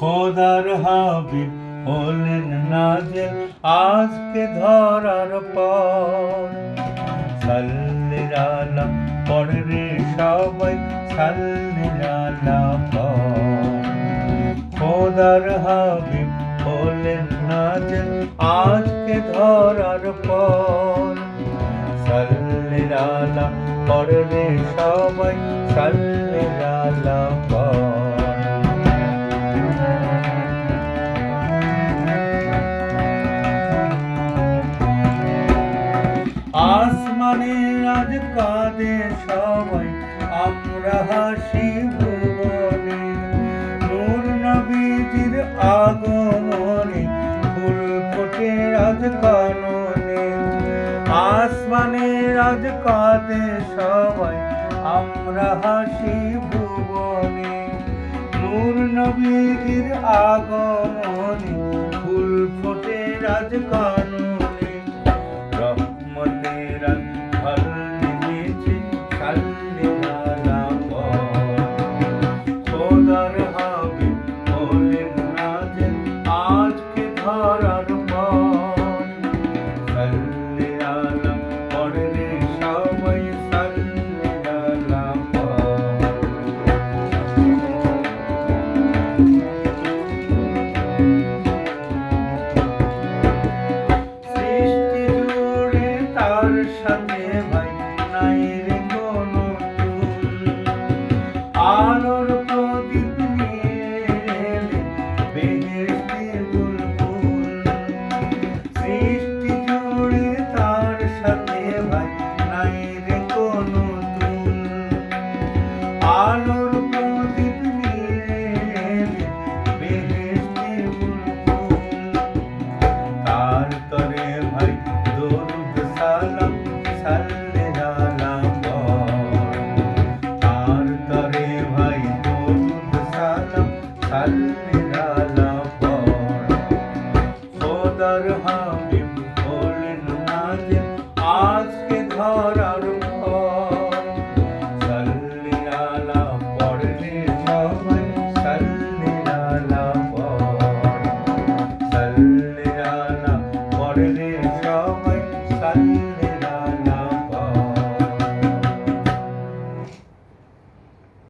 খোদার হাবিব হলেন নাজেল আজকে ধরার পর সাল্লির আলা পড়ে রে সবাই সাল্লির আলা খোদার হাবিব হলেন নাজেল আজকে ধরার পর সাল্লির আলা পড়ে সবাই সাল্লির আলা আসমানে আজ কাঁদে সবাই। আমরা হাসি ভুবনে, নূর নবীজির আগমনে, ফুল ফোটে আজ কাননে। আসমানে আজ কাঁদে সবাই, আমরা হাসি ভুবনে। নূর নবীজির আগমনে, ফুল ফোটে আজ কাননে। heaven তার তরে ভাই দরুদ তার তরে ভাই দরুদ সালাম সাল্লে আলাম খোদার হাবিব বলেন আজ